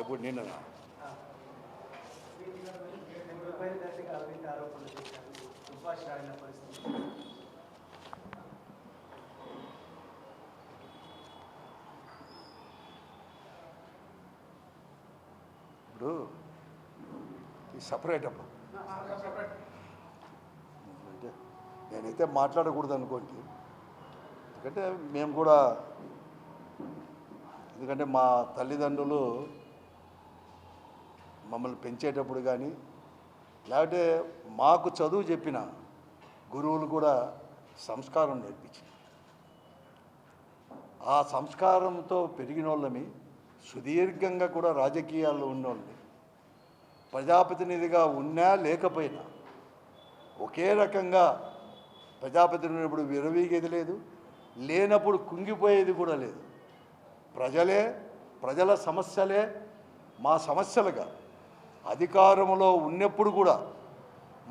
ఎప్పుడు నిన్న? ఇప్పుడు ఇది సపరేట్ అమ్మా. అంటే నేనైతే మాట్లాడకూడదు అనుకోండి. ఎందుకంటే మేము కూడా ఎందుకంటే మా తల్లిదండ్రులు మమ్మల్ని పెంచేటప్పుడు కానీ లేకపోతే మాకు చదువు చెప్పిన గురువులు కూడా సంస్కారం నేర్పించింది. ఆ సంస్కారంతో పెరిగిన వాళ్ళని సుదీర్ఘంగా కూడా రాజకీయాల్లో ఉన్నోళ్ళని ప్రజాప్రతినిధిగా ఉన్నా లేకపోయినా ఒకే రకంగా ప్రజాప్రతినిధి ఇప్పుడు విరవీగేది లేదు లేనప్పుడు కుంగిపోయేది కూడా లేదు. ప్రజలే ప్రజల సమస్యలే మా సమస్యలుగా అధికారంలో ఉన్నప్పుడు కూడా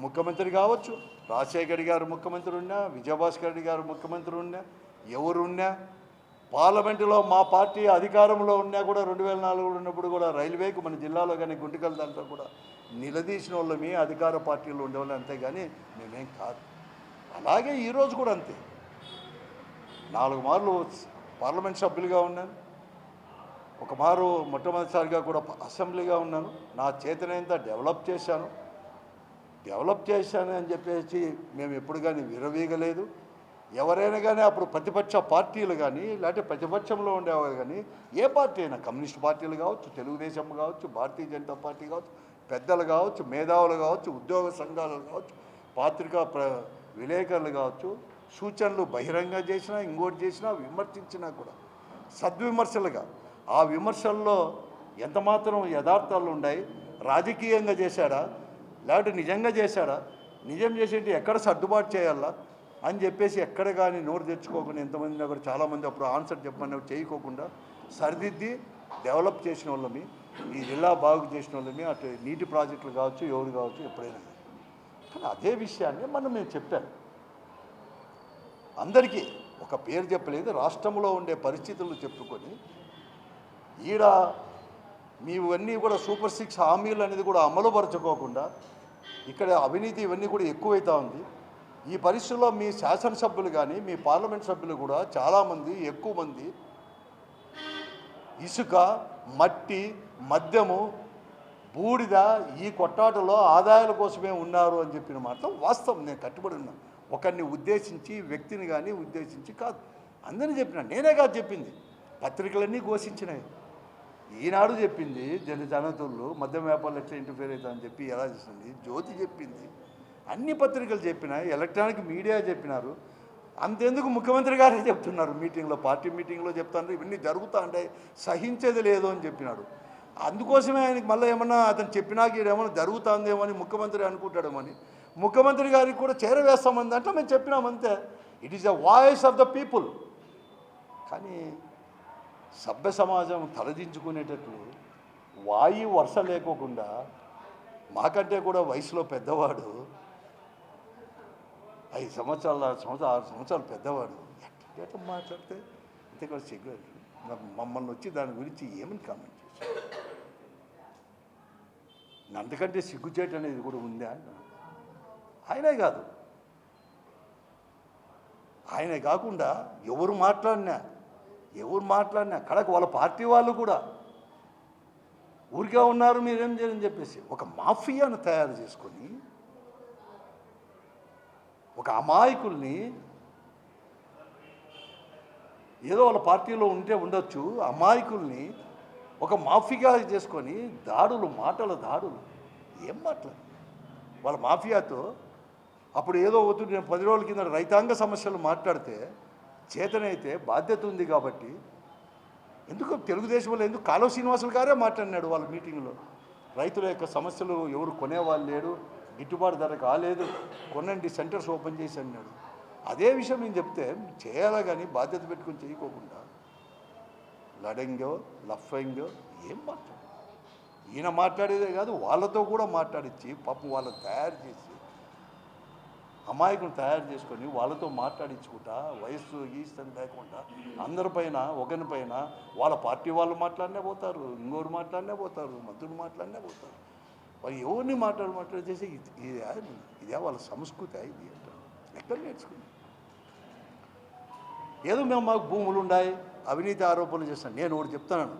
ముఖ్యమంత్రి కావచ్చు రాజశేఖర్ గారు ముఖ్యమంత్రి ఉన్నా విజయభాస్కర్ రెడ్డి గారు ముఖ్యమంత్రి ఉన్నా ఎవరున్నా పార్లమెంటులో మా పార్టీ అధికారంలో ఉన్నా కూడా రెండు వేల నాలుగులో ఉన్నప్పుడు కూడా రైల్వేకు మన జిల్లాలో కానీ గుంటకల్ దాంట్లో కూడా నిలదీసిన వాళ్ళమే అధికార పార్టీలో ఉండేవాళ్ళు అంతేగాని మేమేం కాదు. అలాగే ఈరోజు కూడా అంతే. నాలుగు మార్లు పార్లమెంట్ సభ్యులుగా ఉన్నాను. ఒక మారు మొట్టమొదటిసారిగా కూడా అసెంబ్లీగా ఉన్నాను. నా చేతనైనంత డెవలప్ చేశాను. డెవలప్ చేశాను అని చెప్పేసి మేము ఎప్పుడు కానీ విరవీగలేదు ఎవరైనా కానీ అప్పుడు ప్రతిపక్ష పార్టీలు కానీ లేకపోతే ప్రతిపక్షంలో ఉండేవారు కానీ ఏ పార్టీ అయినా కమ్యూనిస్ట్ పార్టీలు కావచ్చు తెలుగుదేశం కావచ్చు భారతీయ జనతా పార్టీ కావచ్చు పెద్దలు కావచ్చు మేధావులు కావచ్చు ఉద్యోగ సంఘాలు కావచ్చు పాత్రికా ప్ర విలేకరులు కావచ్చు సూచనలు బహిరంగ చేసినా ఇంకోటి చేసినా విమర్శించినా కూడా సద్విమర్శలుగా ఆ విమర్శల్లో ఎంతమాత్రం యథార్థాలు ఉన్నాయి రాజకీయంగా చేశాడా? లేకపోతే నిజంగా చేశాడా? నిజం చేసేటి ఎక్కడ సర్దుబాటు చేయాలా? అని చెప్పేసి ఎక్కడ కానీ నోరు తెచ్చుకోకుండా ఎంతమంది కూడా చాలామంది అప్పుడు ఆన్సర్ చెప్పమని చేయకోకుండా సరిదిద్ది డెవలప్ చేసిన వాళ్ళమి ఈ జిల్లా బాగు చేసిన వాళ్ళమి అటు నీటి ప్రాజెక్టులు కావచ్చు ఎవరు కావచ్చు ఎప్పుడైనా కానీ అదే విషయాన్ని మనం మేము చెప్పాను. అందరికీ ఒక పేరు చెప్పలేదు రాష్ట్రంలో ఉండే పరిస్థితులు చెప్పుకొని ఈడ మీవన్నీ కూడా సూపర్ సిక్స్ హామీలు అనేది కూడా అమలుపరచుకోకుండా ఇక్కడ అవినీతి ఇవన్నీ కూడా ఎక్కువైతా ఉంది. ఈ పరిస్థితుల్లో మీ శాసనసభ్యులు కానీ మీ పార్లమెంట్ సభ్యులు కూడా చాలామంది ఎక్కువ మంది ఇసుక మట్టి మద్యము బూడిద ఈ కొట్టాటలో ఆదాయాల కోసమే ఉన్నారు అని చెప్పిన మాట వాస్తవం. నేను కట్టుబడి ఉన్నా. ఒకరిని ఉద్దేశించి వ్యక్తిని కానీ ఉద్దేశించి కాదు. అందరినీ చెప్పిన. నేనే కాదు చెప్పింది. పత్రికలన్నీ ఘోషించినాయి ఈనాడు చెప్పింది జన జనతులు మద్యం వ్యాపారులు ఎట్లా ఇంటర్ఫేర్ అవుతా అని చెప్పి ఎలా చేసింది జ్యోతి చెప్పింది. అన్ని పత్రికలు చెప్పినా ఎలక్ట్రానిక్ మీడియా చెప్పినారు. అంతెందుకు ముఖ్యమంత్రి గారే చెప్తున్నారు. మీటింగ్లో పార్టీ మీటింగ్లో చెప్తాను ఇవన్నీ జరుగుతా అంటే సహించేది లేదు అని చెప్పినాడు. అందుకోసమే ఆయనకి మళ్ళీ ఏమన్నా అతను చెప్పినాక ఏమన్నా జరుగుతుందేమో అని ముఖ్యమంత్రి అనుకుంటాడేమని ముఖ్యమంత్రి గారికి కూడా చేరవేస్తామని అంటే మేము చెప్పినాం అంతే. It is the voice of the people కానీ సభ్య సమాజం తలదించుకునేటట్లు వాయు వర్ష లేకోకుండా మాకంటే కూడా వయసులో పెద్దవాడు ఐదు సంవత్సరాల సంవత్సరం ఆరు సంవత్సరాలు పెద్దవాడు. ఎట్లా మాట్లాడితే అంతే కూడా సిగ్గు మమ్మల్ని వచ్చి దాని గురించి ఏమని కామెంట్ చేశారు? అంతకంటే సిగ్గుచేటు అనేది కూడా ఉందా? ఆయనే కాదు. ఆయనే కాకుండా ఎవరు మాట్లాడినా ఎవరు మాట్లాడినా కడకు వాళ్ళ పార్టీ వాళ్ళు కూడా. ఊరికే ఉన్నారు మీరేం చేయని చెప్పేసి ఒక మాఫియాను తయారు చేసుకొని ఒక అమాయకుల్ని ఏదో వాళ్ళ పార్టీలో ఉంటే ఉండొచ్చు అమాయకుల్ని ఒక మాఫియా చేసుకొని దాడులు మాటల దాడులు. ఏం మాటలు? వాళ్ళ మాఫియాతో అప్పుడు ఏదో అవుతుంది నేను పది రోజుల కింద రైతాంగ సమస్యలు మాట్లాడితే చేతనైతే బాధ్యత ఉంది కాబట్టి ఎందుకు తెలుగుదేశంలో ఎందుకు కాలువ శ్రీనివాసులు గారే మాట్లాడినాడు వాళ్ళ మీటింగ్లో? రైతుల యొక్క సమస్యలు ఎవరు కొనేవాళ్ళు లేడు గిట్టుబాటు ధర కాలేదు కొనండి సెంటర్స్ ఓపెన్ చేసి అన్నాడు. అదే విషయం నేను చెప్తే చేయాలా కానీ బాధ్యత పెట్టుకొని చేయకోకుండా లడంగో లఫంగో ఏం మాట్లాడు ఈయన మాట్లాడేదే కాదు వాళ్ళతో కూడా మాట్లాడించి పాపం వాళ్ళని తయారు చేసి అమాయకులు తయారు చేసుకొని వాళ్ళతో మాట్లాడించుకుంటా వయస్సు ఈస్తం లేకుండా అందరిపైన ఒకరిపైన వాళ్ళ పార్టీ వాళ్ళు మాట్లాడినే పోతారు ఇంకోరు మాట్లాడినే పోతారు మంత్రులు మాట్లాడినే పోతారు. వాళ్ళు ఎవరిని మాట్లాడి మాట్లాడి చేసి ఇది- ఇదే వాళ్ళ సంస్కృతి ఇది అంటారు ఎక్కడ నేర్చుకుంది ఏదో మేము మాకు భూములు ఉన్నాయి అవినీతి ఆరోపణలు చేస్తాను నేను ఒకటి చెప్తాను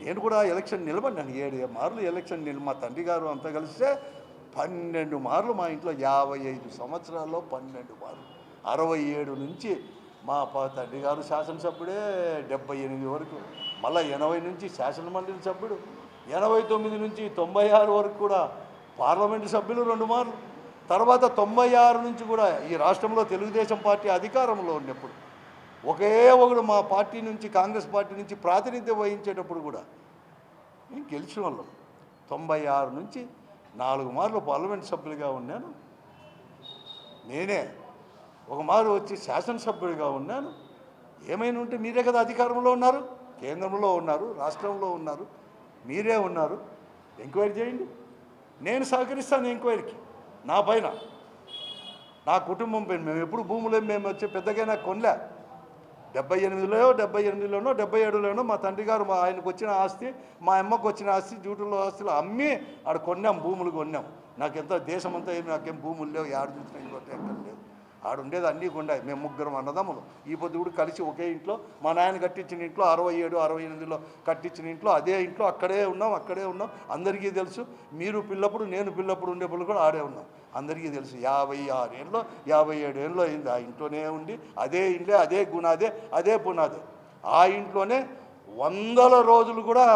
నేను కూడా ఎలక్షన్ నిలబడినాను ఏడు మార్లు ఎలక్షన్ నిల మా తండ్రి గారు అంతా కలిస్తే పన్నెండు మార్లు మా ఇంట్లో యాభై ఐదు సంవత్సరాల్లో పన్నెండు మార్లు. అరవై ఏడు నుంచి మా తండ్రి గారు శాసనసభ్యుడే డెబ్బై ఎనిమిది వరకు మళ్ళీ ఎనభై నుంచి శాసనమండలి సభ్యుడు ఎనభై తొమ్మిది నుంచి తొంభై ఆరు వరకు కూడా పార్లమెంటు సభ్యులు రెండు మార్లు. తర్వాత తొంభై ఆరు నుంచి కూడా ఈ రాష్ట్రంలో తెలుగుదేశం పార్టీ అధికారంలో ఉన్నప్పుడు ఒకే ఒకడు మా పార్టీ నుంచి కాంగ్రెస్ పార్టీ నుంచి ప్రాతినిధ్యం వహించేటప్పుడు కూడా మేము గెలిచిన వాళ్ళం. తొంభై ఆరు నుంచి నాలుగు మార్లు పార్లమెంట్ సభ్యులుగా ఉన్నాను. నేనే ఒక మారు వచ్చి శాసనసభ్యుడిగా ఉన్నాను. ఏమైనా ఉంటే మీరే కదా అధికారంలో ఉన్నారు కేంద్రంలో ఉన్నారు రాష్ట్రంలో ఉన్నారు మీరే ఉన్నారు. ఎంక్వైరీ చేయండి. నేను సహకరిస్తాను ఎంక్వైరీకి నా పైన. నా కుటుంబం పైన. మేము ఎప్పుడు భూములు మేము వచ్చి పెద్దగా కొనలే. డెబ్బై ఎనిమిదిలో డెబ్బై ఎనిమిదిలోనో డెబ్బై ఏడులోనో మా తండ్రి గారు మా ఆయనకు వచ్చిన ఆస్తి మా అమ్మకు వచ్చిన ఆస్తి జూటులో ఆస్తులు అమ్మి ఆడ కొన్నాం భూములు కొన్నాం. నాకెంతో దేశం అంతా ఏమి నాకేం భూములు లేవు ఆడ చూసినా ఇంకోటి ఎక్కడ లేవు ఆడ ఉండేది అన్నీ కొండాయి మేము ముగ్గురం అన్నదమ్ములు. ఈ పొద్దుడు కలిసి ఒకే ఇంట్లో మా నాయన కట్టించిన ఇంట్లో అరవై ఏడు అరవై ఎనిమిదిలో కట్టించిన ఇంట్లో అదే ఇంట్లో అక్కడే ఉన్నాం అక్కడే ఉన్నాం. అందరికీ తెలుసు మీరు పిల్లప్పుడు నేను పిల్లప్పుడు ఉండేప్పుడు కూడా ఆడే ఉన్నాం. అందరికీ తెలుసు యాభై ఆరు ఏళ్ళలో యాభై ఏడు ఏళ్ళు అయింది. ఆ ఇంట్లోనే ఉండి అదే ఇండ్లే అదే గుణాదే అదే పునాదే. ఆ ఇంట్లోనే వందల రోజులు కూడా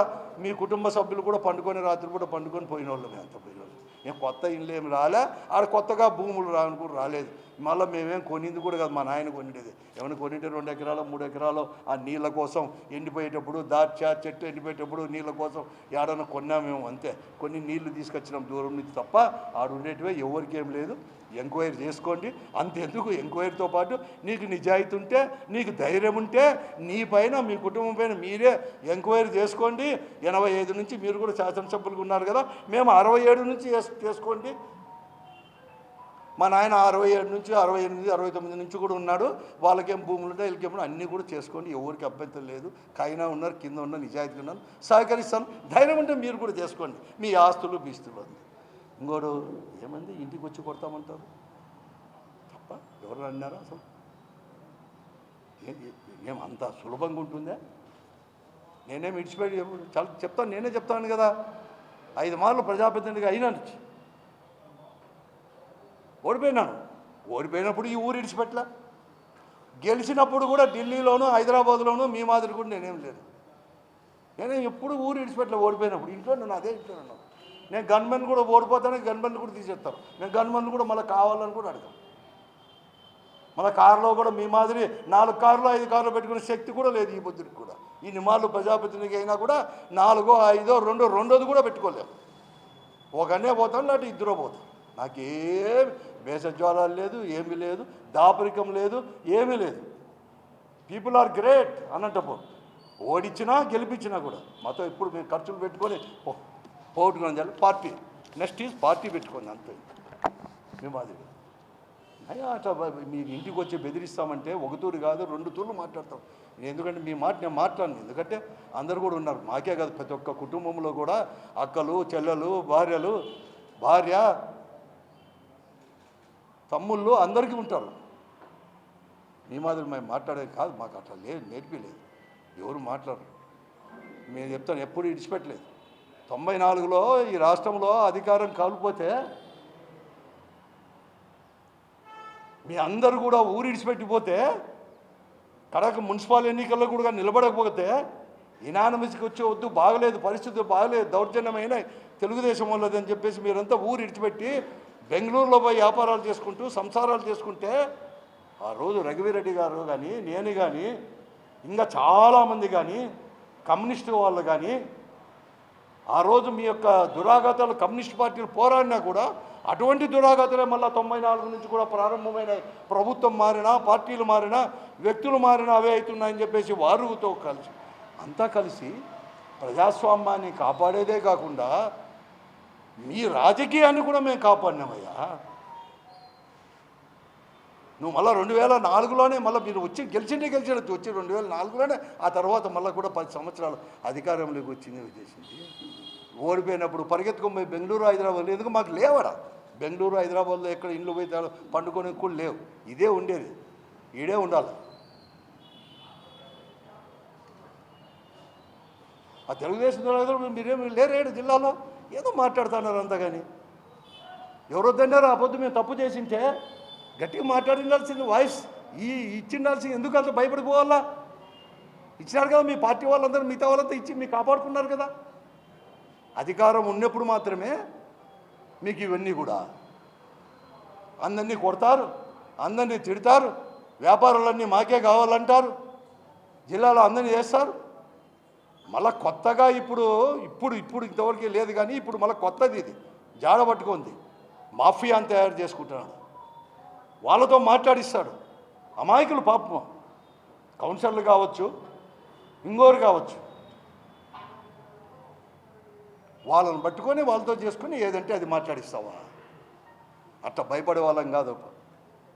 మీ కుటుంబ సభ్యులు కూడా పండుకొని రాత్రి కూడా పండుకొని పోయిన వాళ్ళు మేము అంత పోయిన వాళ్ళు ఏం కొత్త ఇండ్లు ఏమి రాలే. ఆడ కొత్తగా భూములు రావని కూడా రాలేదు. మళ్ళీ మేమేం కొనింది కూడా కాదు మా నాయన కొనిండేది. ఏమైనా కొన్నింటి రెండు ఎకరాలు మూడు ఎకరాలు ఆ నీళ్ళ కోసం ఎండిపోయేటప్పుడు దాచ చెట్టు ఎండిపోయేటప్పుడు నీళ్ళ కోసం ఏడన్నా కొన్నాం మేము అంతే. కొన్ని నీళ్ళు తీసుకొచ్చినాం దూరం నుంచి తప్ప ఆడ ఉండేటివే ఎవరికి ఏం లేదు. ఎంక్వైరీ చేసుకోండి. అంతెందుకు? ఎంక్వైరీతో పాటు నీకు నిజాయితీ ఉంటే నీకు ధైర్యం ఉంటే నీ పైన మీ కుటుంబం పైన మీరే ఎంక్వైరీ చేసుకోండి. ఎనభై ఐదు నుంచి మీరు కూడా శాసనసభ్యులుగా ఉన్నారు కదా మేము అరవై ఏడు నుంచి చేసుకోండి. మా నాయన అరవై ఏడు నుంచి అరవై ఎనిమిది అరవై తొమ్మిది నుంచి కూడా ఉన్నాడు. వాళ్ళకేం భూములు ఉంటాయి వీళ్ళకేమో అన్నీ కూడా చేసుకోండి ఎవరికి అభ్యంతరం లేదు. కైనా ఉన్నారు కింద ఉన్నారు నిజాయితీ ఉన్నారు. సహకరిస్తాను ధైర్యం ఉంటే మీరు కూడా చేసుకోండి. మీ ఆస్తులు బీస్తులు అంది ఇంకోడు ఏమంది? ఇంటికి వచ్చి కొడతామంటారు. తప్ప ఎవరు అన్నారా అసలు? ఏ- ఏం అంత సులభంగా ఉంటుందా? నేనేం ఇడిచిపెట్టి చాలా చెప్తాను నేనే చెప్తాను కదా. ఐదు మార్లు ప్రజాప్రతినిధిగా అయినా ఓడిపోయినాను. ఓడిపోయినప్పుడు ఈ ఊరు ఇడిచిపెట్టలే. గెలిచినప్పుడు కూడా ఢిల్లీలోనూ హైదరాబాద్లోనూ మీ మాదిరి కూడా నేనేం లేదు. నేను ఎప్పుడు ఊరు ఇడిచిపెట్టలే ఓడిపోయినప్పుడు. ఇంట్లో నేను అదే ఇంట్లో ఉన్నాను. నేను గన్మెన్ కూడా ఓడిపోతాను గన్మెన్ కూడా తీసేస్తాను నేను గన్మెన్ కూడా మళ్ళీ కావాలని కూడా అడగాను. మన కారులో కూడా మీ మాదిరి నాలుగు కార్లు ఐదు కార్లు పెట్టుకునే శక్తి కూడా లేదు ఈ బుద్ధుడికి కూడా. ఈ నిమాలు ప్రజాప్రతినిధి అయినా కూడా నాలుగో ఐదో రెండో రెండోది కూడా పెట్టుకోలేము ఒకనే పోతాను లేకపోతే ఇద్దరో పోతాం. నాకేం భేషజ్వాలాలు లేదు ఏమీ లేదు దాపరికం లేదు ఏమీ లేదు. పీపుల్ ఆర్ గ్రేట్ అన్నట్టప్పుడు ఓడించినా గెలిపించినా కూడా. మాతో ఇప్పుడు మేము ఖర్చులు పెట్టుకొని పో- పోగొట్టుకున్నాం పార్టీ. నెక్స్ట్ ఈజ్ పార్టీ పెట్టుకోండి అంతే. మేము అది అయ్యా అట్లా మీరు ఇంటికి వచ్చి బెదిరిస్తామంటే ఒకతూరు కాదు రెండు తూర్లు మాట్లాడతాం. ఎందుకంటే మీ మాట నేను మాట్లాడను. ఎందుకంటే అందరు కూడా ఉన్నారు. మాకే కాదు ప్రతి ఒక్క కుటుంబంలో కూడా అక్కలు చెల్లెలు భార్యలు భార్య తమ్ముళ్ళు అందరికీ ఉంటారు. మీ మాదిరి మేము మాట్లాడేది కాదు మాకు అట్లా లేదు నేర్పిలేదు. ఎవరు మాట్లాడరు. మేము చెప్తాను ఎప్పుడు ఇడిచిపెట్టలేదు తొంభై నాలుగులో ఈ రాష్ట్రంలో అధికారం కాలిపోతే మీ అందరూ కూడా ఊరు ఇడిచిపెట్టిపోతే కడక మున్సిపల్ ఎన్నికల్లో కూడా నిలబడకపోతే ఇనానమస్కి వచ్చే వద్దు బాగలేదు పరిస్థితులు బాగలేదు దౌర్జన్యమైన తెలుగుదేశం వాళ్ళది అని చెప్పేసి మీరంతా ఊరు ఇడిచిపెట్టి బెంగళూరులో పోయి వ్యాపారాలు చేసుకుంటూ సంసారాలు చేసుకుంటే ఆ రోజు రఘువీరెడ్డి గారు కానీ నేను కానీ ఇంకా చాలామంది కానీ కమ్యూనిస్టు వాళ్ళు కానీ ఆ రోజు మీ యొక్క దురాఘాతాలు కమ్యూనిస్ట్ పార్టీలు పోరాడినా కూడా అటువంటి దురాఘాతలే మళ్ళీ తొంభై నాలుగు నుంచి కూడా ప్రారంభమైన ప్రభుత్వం మారినా పార్టీలు మారినా వ్యక్తులు మారినా అవే అవుతున్నాయని చెప్పేసి వారుతో కలిసి అంతా కలిసి ప్రజాస్వామ్యాన్ని కాపాడేదే కాకుండా మీ రాజకీయాన్ని కూడా మేము కాపాడినామయ్యా. నువ్వు మళ్ళీ రెండు వేల నాలుగులోనే మళ్ళీ మీరు వచ్చి గెలిచిండే గెలిచినట్టు వచ్చి రెండు వేల నాలుగులోనే ఆ తర్వాత మళ్ళీ కూడా పది సంవత్సరాలు అధికారంలోకి వచ్చింది చేసింది. ఓడిపోయినప్పుడు పరిగెత్తుకొని బెంగళూరు హైదరాబాద్ ఎందుకు మాకు లేవడా బెంగళూరు హైదరాబాద్లో ఎక్కడ ఇండ్లు పోయి పండుకొని కూడా లేవు. ఇదే ఉండేది. ఈడే ఉండాలి. ఆ తెలుగుదేశం నాయకులు మీరేమి లేరేడు జిల్లాలో? ఏదో మాట్లాడుతున్నారు అంతగాని. కానీ ఎవరో ఆ పొద్దు మేము తప్పు చేసింటే గట్టిగా మాట్లాడిండాల్సింది వాయిస్. ఈ ఇచ్చిండాల్సింది ఎందుకు అంత భయపడిపోవాలా? ఇచ్చినారు కదా మీ పార్టీ వాళ్ళందరూ మిగతా వాళ్ళంతా ఇచ్చి మీరు కాపాడుకున్నారు కదా. అధికారం ఉన్నప్పుడు మాత్రమే మీకు ఇవన్నీ కూడా. అందరినీ కొడతారు అందరినీ తిడతారు వ్యాపారాలన్నీ మాకే కావాలంటారు జిల్లాలో అందరినీ చేస్తారు. మళ్ళీ కొత్తగా ఇప్పుడు ఇప్పుడు ఇప్పుడు ఇంతవరకు లేదు కానీ ఇప్పుడు మళ్ళీ కొత్తది ఇది. జాడ పట్టుకుంది. మాఫియాని తయారు చేసుకుంటున్నాడు. వాళ్ళతో మాట్లాడిస్తాడు. అమాయకులు పాపం. కౌన్సిలర్లు కావచ్చు ఇంకోరు కావచ్చు. వాళ్ళని పట్టుకొని వాళ్ళతో చేసుకొని ఏదంటే అది మాట్లాడిస్తావా? అట్లా భయపడే వాళ్ళం కాదు.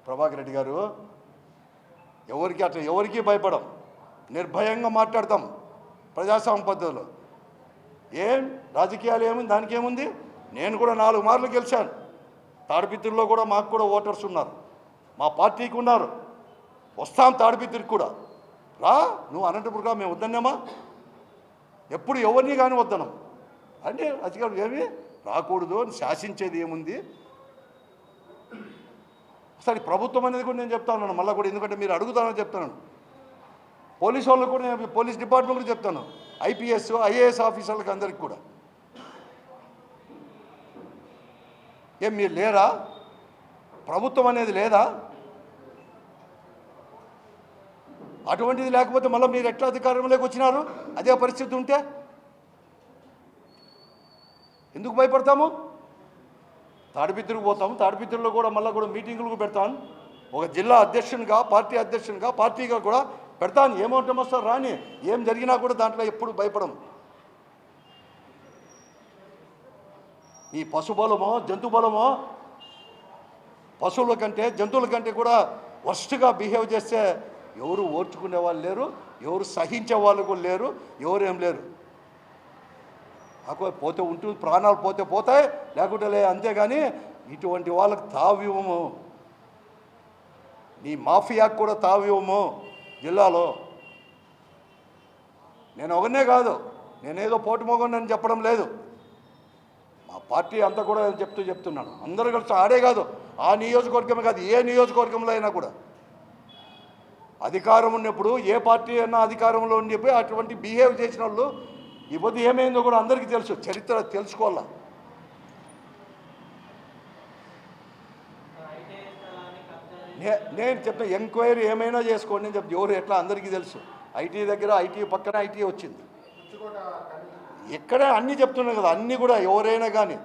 ప్రభాకర్ రెడ్డి గారు ఎవరికి అట్లా ఎవరికి భయపడం. నిర్భయంగా మాట్లాడతాం. ప్రజాస్వామ్య పద్ధతిలో ఏం? రాజకీయాలు ఏముంది దానికి ఏముంది నేను కూడా నాలుగు మార్లు గెలిచాను. తాడిపిత్రుల్లో కూడా మాకు కూడా ఓటర్స్ ఉన్నారు. మా పార్టీకి ఉన్నారు. వస్తాం తాడిపిత్రికి కూడా. రా నువ్వు అనంతపురంగా మేము వద్దన్నామా? ఎప్పుడు ఎవరిని కానీ వద్దనం అంటే అధికారులు ఏమి? రాకూడదు అని శాసించేది ఏముంది? సరే ప్రభుత్వం అనేది కూడా నేను చెప్తా ఉన్నాను. మళ్ళీ కూడా ఎందుకంటే మీరు అడుగుతానని చెప్తున్నాను. పోలీస్ వాళ్ళకు కూడా నేను పోలీస్ డిపార్ట్మెంట్ కూడా చెప్తాను. ఐపీఎస్ ఐఏఎస్ ఆఫీసర్లకు అందరికి కూడా. ఏం మీరు లేరా? ప్రభుత్వం అనేది లేదా? అటువంటిది లేకపోతే మళ్ళీ మీరు ఎట్లా అధికారంలోకి వచ్చినారు? అదే పరిస్థితి ఉంటే? ఎందుకు భయపడతాము? తాడిపిత్రుకు పోతాము. తాడిపిత్రుల్లో కూడా మళ్ళీ కూడా మీటింగులకు పెడతాను ఒక జిల్లా అధ్యక్షునిగా పార్టీ అధ్యక్షునిగా పార్టీగా కూడా పెడతాను ఏమవుతాం వస్తారు రాని. ఏం జరిగినా కూడా దాంట్లో ఎప్పుడు భయపడం ఈ పశుబలమో జంతు బలమో పశువుల కంటే జంతువుల కంటే కూడా వర్స్ట్గా బిహేవ్ చేస్తే ఎవరు ఓర్చుకునే వాళ్ళు లేరు ఎవరు సహించే వాళ్ళు కూడా లేరు ఎవరేం లేరు. నాకు పోతే ఉంటుంది ప్రాణాలు పోతే పోతాయి లేకుంటే లే అంతేగాని ఇటువంటి వాళ్ళకి తావివ్వము. నీ మాఫియాకు కూడా తావివ్వము. జిల్లాలో నేను ఒకనే కాదు నేనేదో పోటు మొగని చెప్పడం లేదు. మా పార్టీ అంతా కూడా చెప్తూ చెప్తున్నాను. అందరూ కలిసి ఆడే కాదు ఆ నియోజకవర్గమే కాదు ఏ నియోజకవర్గంలో అయినా కూడా. అధికారం ఉన్నప్పుడు ఏ పార్టీ అయినా అధికారంలో ఉండిపోయి అటువంటి బిహేవ్ చేసిన వాళ్ళు ఈ పొద్దు ఏమైందో కూడా అందరికీ తెలుసు. చరిత్ర తెలుసుకోవాలా? నేను చెప్పిన ఎంక్వైరీ ఏమైనా చేసుకోండి అని చెప్తే ఎవరు ఎట్లా అందరికీ తెలుసు. ఐటీ దగ్గర ఐటీ పక్కన ఐటీ వచ్చింది. ఎక్కడ అన్నీ చెప్తున్నారు కదా అన్నీ కూడా ఎవరైనా కానీ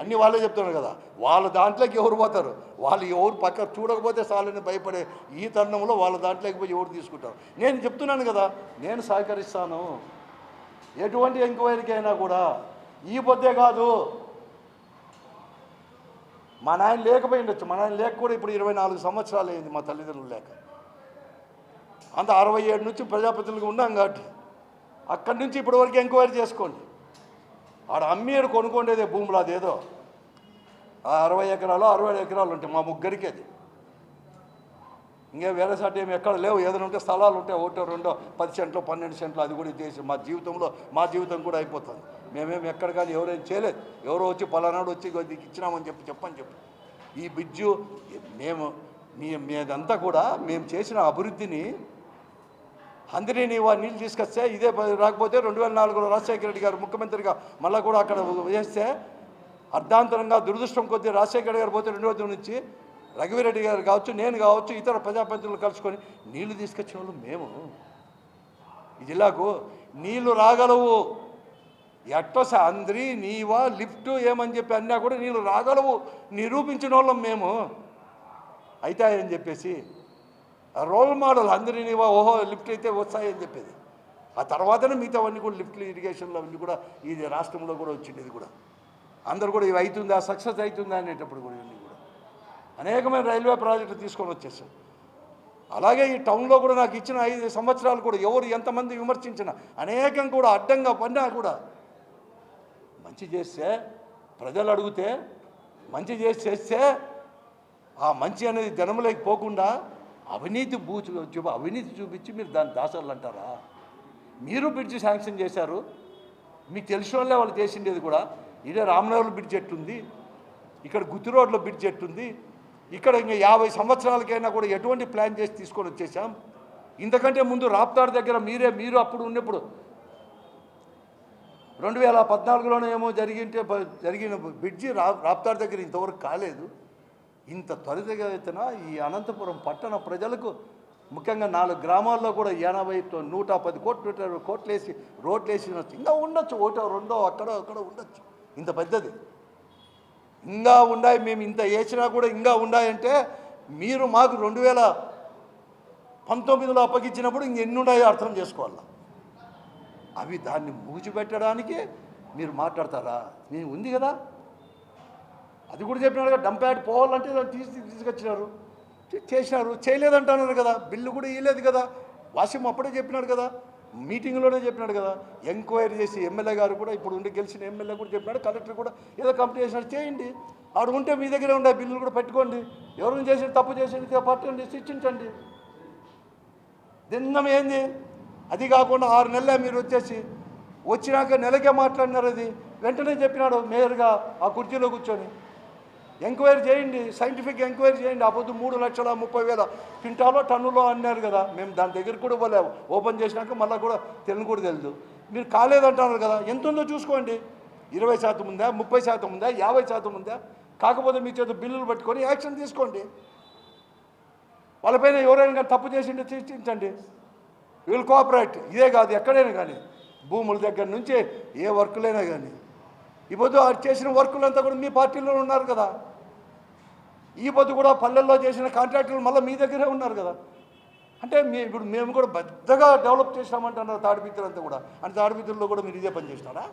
అన్నీ వాళ్ళే చెప్తున్నారు కదా. వాళ్ళ దాంట్లోకి ఎవరు పోతారు? వాళ్ళు ఎవరు పక్క చూడకపోతే చాలని భయపడే ఈ తరుణంలో వాళ్ళ దాంట్లోకి పోయి ఎవరు తీసుకుంటారు? నేను చెప్తున్నాను కదా నేను సహకరిస్తాను. ఎటువంటి ఎంక్వైరీకి అయినా కూడా ఈ పొద్దే కాదు. మా నాయన లేకపోయిండొచ్చు మా నాయన లేక కూడా ఇప్పుడు ఇరవై నాలుగు సంవత్సరాలు అయింది మా తల్లిదండ్రులు లేక. అంత అరవై ఏడు నుంచి ప్రజాప్రతినిధులుగా ఉన్నాం కాబట్టి అక్కడి నుంచి ఇప్పటి వరకు ఎంక్వైరీ చేసుకోండి. ఆడ అమ్మేడు కొనుక్కోండేదే భూములు అదేదో. ఆ అరవై ఎకరాలు అరవై ఎకరాలు ఉంటాయి మా ముగ్గురికి అది ఇంకా వేరే సాటి ఏమి ఎక్కడ లేవు. ఏదైనా ఉంటే స్థలాలు ఉంటే ఒకటో రెండో పది సెంట్లు పన్నెండు సెంట్లు అది కూడా చేసి మా జీవితంలో మా జీవితం కూడా అయిపోతుంది. మేమేమి ఎక్కడ కానీ ఎవరేం చేయలేదు. ఎవరో వచ్చి పలానాడు వచ్చి ఇచ్చినామని చెప్పి చెప్పని చెప్పి. ఈ బిజ్జు మేము మీ మీదంతా కూడా మేము చేసిన అభివృద్ధిని అందరినీ నీవా నీళ్ళు తీసుకొస్తే ఇదే రాకపోతే రెండు వేల నాలుగులో రాజశేఖర రెడ్డి గారు ముఖ్యమంత్రిగా మళ్ళీ కూడా అక్కడ వేస్తే అర్ధాంతరంగా దురదృష్టం కొద్దీ రాజశేఖర రెడ్డి గారు పోతే రెండు రోజు నుంచి రఘువీరెడ్డి గారు కావచ్చు నేను కావచ్చు ఇతర ప్రజాప్రతినిధులు కలుసుకొని నీళ్ళు తీసుకొచ్చే వాళ్ళు మేము. ఈ జిల్లాకు నీళ్ళు రాగలవు. ఎట్టొస అందరి నీవా లిఫ్ట్ ఏమని చెప్పి అన్నా కూడా నీళ్ళు రాగలవు. నిరూపించిన వాళ్ళం మేము. అవుతాయని చెప్పేసి రోల్ మోడల్ అందరి నీవా ఓహో లిఫ్ట్ అయితే వస్తాయని చెప్పేది. ఆ తర్వాతనే మిగతావన్నీ కూడా లిఫ్ట్లు ఇరిగేషన్లు అవన్నీ కూడా ఇది రాష్ట్రంలో కూడా వచ్చింది ఇది కూడా. అందరు కూడా ఇవి అవుతుందా సక్సెస్ అవుతుందా అనేటప్పుడు కూడా అనేకమైన రైల్వే ప్రాజెక్టులు తీసుకొని వచ్చేసాం. అలాగే ఈ టౌన్లో కూడా నాకు ఇచ్చిన ఐదు సంవత్సరాలు కూడా ఎవరు ఎంతమంది విమర్శించిన అనేకం కూడా అడ్డంగా పడినా కూడా మంచి చేస్తే ప్రజలు అడిగితే మంచి చేసి చేస్తే ఆ మంచి అనేది జనంలోకి పోకుండా అవినీతి బూ చూప అవినీతి చూపించి మీరు దాన్ని దాసాలు అంటారా? మీరు బ్రిడ్జ్ శాంక్షన్ చేశారు మీకు తెలిసిన వాళ్ళే వాళ్ళు చేసిండేది కూడా. ఇదే రామనగర్లో బ్రిడ్జ్ ఎట్టుంది ఇక్కడ గుత్తి రోడ్లో బ్రిడ్జ్ ఎట్టుంది ఇక్కడ ఇంకా యాభై సంవత్సరాలకైనా కూడా ఎటువంటి ప్లాన్ చేసి తీసుకొని వచ్చేసాం. ఇంతకంటే ముందు రాప్తాడు దగ్గర మీరే మీరు అప్పుడు ఉన్నప్పుడు రెండు వేల పద్నాలుగులోనే ఏమో జరిగింటే జరిగిన బ్రిడ్జి రా రాప్తాడు దగ్గర ఇంతవరకు కాలేదు. ఇంత త్వరితగతిన ఈ అనంతపురం పట్టణ ప్రజలకు ముఖ్యంగా నాలుగు గ్రామాల్లో కూడా ఎనభై నూట పది కోట్లు కోట్లు వేసి రోడ్లు వేసి ఇంకా ఉండొచ్చు ఒకటో రెండో అక్కడో అక్కడో ఉండొచ్చు. ఇంత పెద్దది. ఇంకా ఉన్నాయి మేము ఇంత వేసినా కూడా ఇంకా ఉన్నాయంటే మీరు మాకు రెండు వేల పంతొమ్మిదిలో అప్పగించినప్పుడు ఇంకెన్ని ఉన్నాయో అర్థం చేసుకోవాలి. అవి దాన్ని మూచిపెట్టడానికి మీరు మాట్లాడతారా? నేను ఉంది కదా. అది కూడా చెప్పినారు కదా డంపాయార్డ్ పోవాలంటే దాన్ని తీసి తీసుకొచ్చినారు. చేసినారు. చేయలేదంటున్నారు కదా. బిల్లు కూడా ఇవ్వలేదు కదా. వాసిం అప్పుడే చెప్పినాడు కదా. మీటింగ్లోనే చెప్పినాడు కదా. ఎంక్వైరీ చేసి ఎమ్మెల్యే గారు కూడా ఇప్పుడు ఉండి గెలిచిన ఎమ్మెల్యే కూడా చెప్పినాడు. కలెక్టర్ కూడా ఏదో కంప్లీట్ చేసినాడు. చేయండి. ఆడు ఉంటే మీ దగ్గరే ఉండే బిల్లులు కూడా పెట్టుకోండి. ఎవరిని చేసి తప్పు చేసి పట్టండి శిక్షించండి. నిన్న ఏంది? అది కాకుండా ఆరు నెలలే మీరు వచ్చేసి వచ్చినాక నెలకే మాట్లాడినారు అది. వెంటనే చెప్పినాడు మేయర్గా ఆ కుర్చీలో కూర్చొని. ఎంక్వైరీ చేయండి సైంటిఫిక్ ఎంక్వైరీ చేయండి. ఆ పొద్దు మూడు లక్షల ముప్పై వేల క్వింటాలో టన్నులో అన్నారు కదా. మేము దాని దగ్గర కూడా పోలేము ఓపెన్ చేసినాక మళ్ళీ కూడా తెలియని కూడా తెలియదు మీరు కాలేదంటున్నారు కదా. ఎంత ఉందో చూసుకోండి. ఇరవై శాతం ఉందా? ముప్పై శాతం ఉందా? యాభై శాతం ఉందా? కాకపోతే మీ చేత బిల్లులు పట్టుకొని యాక్షన్ తీసుకోండి. వాళ్ళపైన ఎవరైనా కానీ తప్పు చేసిండే చర్చించండి. విల్ కోఆపరేట్ ఇదే కాదు ఎక్కడైనా కానీ. భూముల దగ్గర నుంచి ఏ వర్కులైనా కానీ. ఈ పొద్దు చేసిన వర్కులంతా కూడా మీ పార్టీలో ఉన్నారు కదా. ఈ పొద్దు కూడా పల్లెల్లో చేసిన కాంట్రాక్టులు మళ్ళీ మీ దగ్గరే ఉన్నారు కదా. అంటే మీ ఇప్పుడు మేము కూడా పెద్దగా డెవలప్ చేసినామంటున్నారు తాడిపిత్రులంతా కూడా. అంటే తాడిపిత్రుల్లో కూడా మీరు ఇదే పని చేసినారా?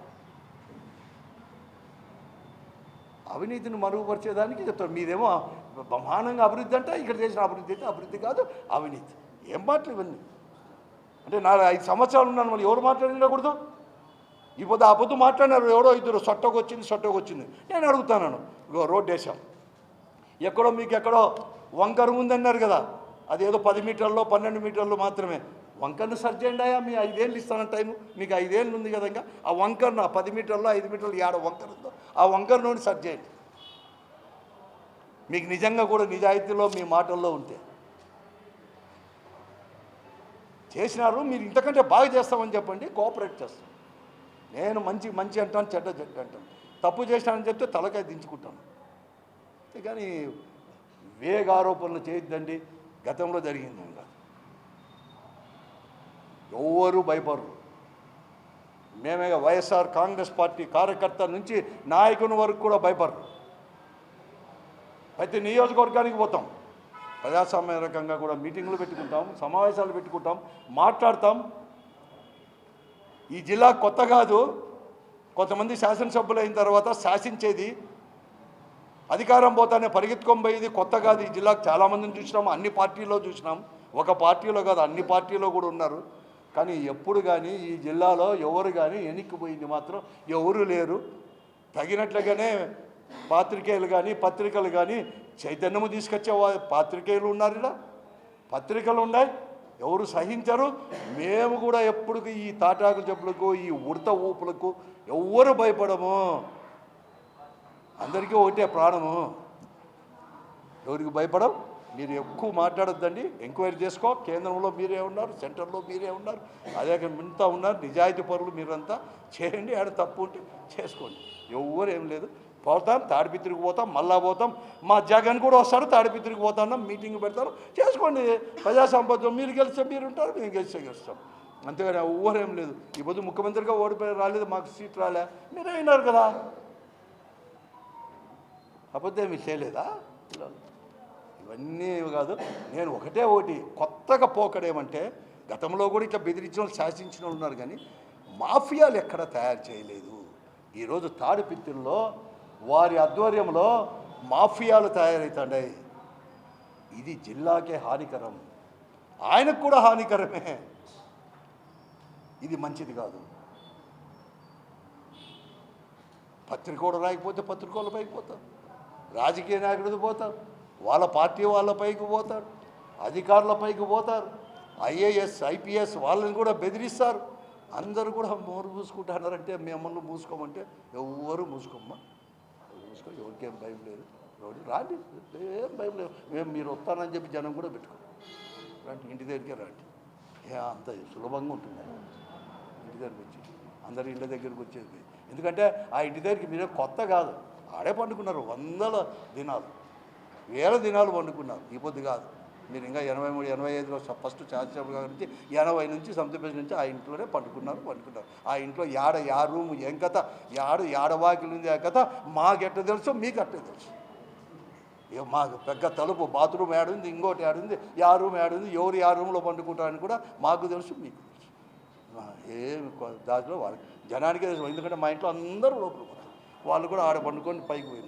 అవినీతిని మరుగుపరిచేదానికి చెప్తారు మీదేమో బ్రహ్మాండంగా అభివృద్ధి అంటే ఇక్కడ చేసిన అభివృద్ధి అయితే అభివృద్ధి కాదు అవినీతి. ఏం మాటలు ఇవన్నీ? అంటే నా ఐదు సంవత్సరాలు ఉన్నాను మళ్ళీ ఎవరు మాట్లాడినకూడదు? ఈ పొద్దు ఆ పొద్దు మాట్లాడినారు ఎవరో ఇద్దరు సొట్టకు వచ్చింది సొట్టకు వచ్చింది. నేను అడుగుతాను రోడ్డు వేసాం ఎక్కడో మీకు ఎక్కడో వంకర ఉందన్నారు కదా. అదేదో పది మీటర్లో పన్నెండు మీటర్లు మాత్రమే. వంకర్ను సర్చ్ చేయండి అయ్యా మీ ఐదేళ్ళు ఇస్తాను టైము మీకు ఐదేళ్ళు ఉంది కదా ఇంకా. ఆ వంకర్ను ఆ పది మీటర్లో ఐదు మీటర్లు ఏడ వంకర ఉందో ఆ వంకర్ నుండి సర్చ్ చేయండి. మీకు నిజంగా కూడా నిజాయితీలో మీ మాటల్లో ఉంటే. చేసినారు మీరు ఇంతకంటే బాగా చేస్తామని చెప్పండి కోఆపరేట్ చేస్తాం. నేను మంచి మంచి అంటాను చెడ్డ చెడ్డ అంటాను. తప్పు చేసినానని చెప్తే తలకాయ దించుకుంటాను. కానీ వేగ ఆరోపణలు చేయొద్దండి. గతంలో జరిగింది ఇంకా ఎవరు భయపడరు. మేమే వైఎస్ఆర్ కాంగ్రెస్ పార్టీ కార్యకర్త నుంచి నాయకుని వరకు కూడా భయపడరు. ప్రతి నియోజకవర్గానికి పోతాం. ప్రజాస్వామ్య రకంగా కూడా మీటింగులు పెట్టుకుంటాం సమావేశాలు పెట్టుకుంటాం మాట్లాడతాం. ఈ జిల్లా కొత్త కాదు. కొంతమంది శాసనసభ్యులు అయిన తర్వాత శాసించేది అధికారం పోతానే పరిగెత్తుకొని పోయేది కొత్త కాదు. ఈ జిల్లాకు చాలామందిని చూసినాం అన్ని పార్టీల్లో చూసినాం. ఒక పార్టీలో కాదు అన్ని పార్టీలో కూడా ఉన్నారు. కానీ ఎప్పుడు కానీ ఈ జిల్లాలో ఎవరు కానీ ఎనిక్కిపోయింది మాత్రం ఎవరు లేరు. తగినట్లుగానే పాత్రికేయులు కానీ పత్రికలు కానీ చైతన్యము తీసుకొచ్చే పాత్రికేయులు ఉన్నారు ఇలా పత్రికలు ఉన్నాయి ఎవరు సహించరు. మేము కూడా ఎప్పుడు ఈ తాటాకు చెప్పులకు ఈ ఉడత ఊపులకు ఎవ్వరు భయపడము? అందరికీ ఒకటే ప్రాణము. ఎవరికి భయపడం మీరు ఎక్కువ మాట్లాడొద్దండి. ఎంక్వైరీ చేసుకో కేంద్రంలో మీరే ఉన్నారు సెంటర్లో మీరే ఉన్నారు. అదే ఇంత ఉన్నారు నిజాయితీ పరులు మీరంతా. చేయండి ఆడ తప్పు ఉంటే చేసుకోండి. ఎవ్వరు ఏం లేదు. పోతాం తాడిపిత్రికి పోతాం మళ్ళా పోతాం. మా జగన్ కూడా వస్తాడు తాడిపిత్రికి పోతాం మీటింగ్ పెడతారు చేసుకోండి. ప్రజా సంపద మీరు గెలిస్తే మీరు ఉంటారు మేము గెలిస్తే గెలుస్తాం. అంతేగాని ఎవ్వరు ఏం లేదు. ఈ పొద్దు ముఖ్యమంత్రిగా ఓడిపోయి రాలేదు మాకు సీట్ రాలే. మీరే అయినారు కదా. అబద్ధం ఏమీ చేయలేదా? పిల్లలు ఇవన్నీ కాదు. నేను ఒకటే ఒకటి కొత్తగా పోకడేమంటే గతంలో కూడా ఇట్లా బెదిరించిన వాళ్ళు శాసించిన వాళ్ళు ఉన్నారు కానీ మాఫియాలు ఎక్కడ తయారు చేయలేదు. ఈరోజు తాడిపిత్తుల్లో వారి ఆధ్వర్యంలో మాఫియాలు తయారవుతున్నాయి. ఇది జిల్లాకే హానికరం. ఆయనకు కూడా హానికరమే. ఇది మంచిది కాదు. పత్రికోడు రాయకపోతే పత్రికోళ్ళ పైకి పోతారు రాజకీయ నాయకుడు పోతారు వాళ్ళ పార్టీ వాళ్ళ పైకి పోతారు అధికారుల పైకి పోతారు ఐఏఎస్ ఐపీఎస్ వాళ్ళని కూడా బెదిరిస్తారు. అందరూ కూడా మోరు మూసుకుంటున్నారంటే మిమ్మల్ని మూసుకోమంటే ఎవరు మూసుకోమ్మా. మూసుకో ఎవరికేం భయం లేదు. ఎవరు రాండి ఏం భయం లేదు. మేము మీరు వస్తానని చెప్పి జనం కూడా పెట్టుకోండి రండి ఇంటి దగ్గరికే రండి. ఏ అంత సులభంగా ఉంటుంది. ఇంటి దగ్గరికి వచ్చి అందరు ఇంటి దగ్గరికి వచ్చేది. ఎందుకంటే ఆ ఇంటి దగ్గరికి మీరే కొత్త కాదు. ఆడే పండుకున్నారు వందల దినాలు వేల దినాలు పండుకున్నారు. ఈ పొద్దు కాదు. మీరు ఇంకా ఎనభై మూడు ఎనభై ఐదులో ఫస్ట్ శాస్త్రసభ నుంచి ఎనభై నుంచి సంతపేట నుంచి ఆ ఇంట్లోనే పండుకున్నారు పండుకున్నారు. ఆ ఇంట్లో యాడ యా రూమ్ ఏం కథ? యాడ యాడవాకిలు ఉంది ఆ కథ? మాకెట్ట తెలుసు మీకు అట్టే తెలుసు. ఏ మాకు పెద్ద తలుపు బాత్రూమ్ ఏడుంది ఇంకోటి ఏడుంది యా రూమ్ ఏడుంది ఎవరు యా రూమ్లో పండుకుంటారని కూడా మాకు తెలుసు మీకు తెలుసు. ఏమి దాంట్లో వాళ్ళకి జనానికే తెలుసు ఎందుకంటే మా ఇంట్లో అందరూ లోపల వాళ్ళు కూడా ఆడ పండుకొని పైకి పోయిన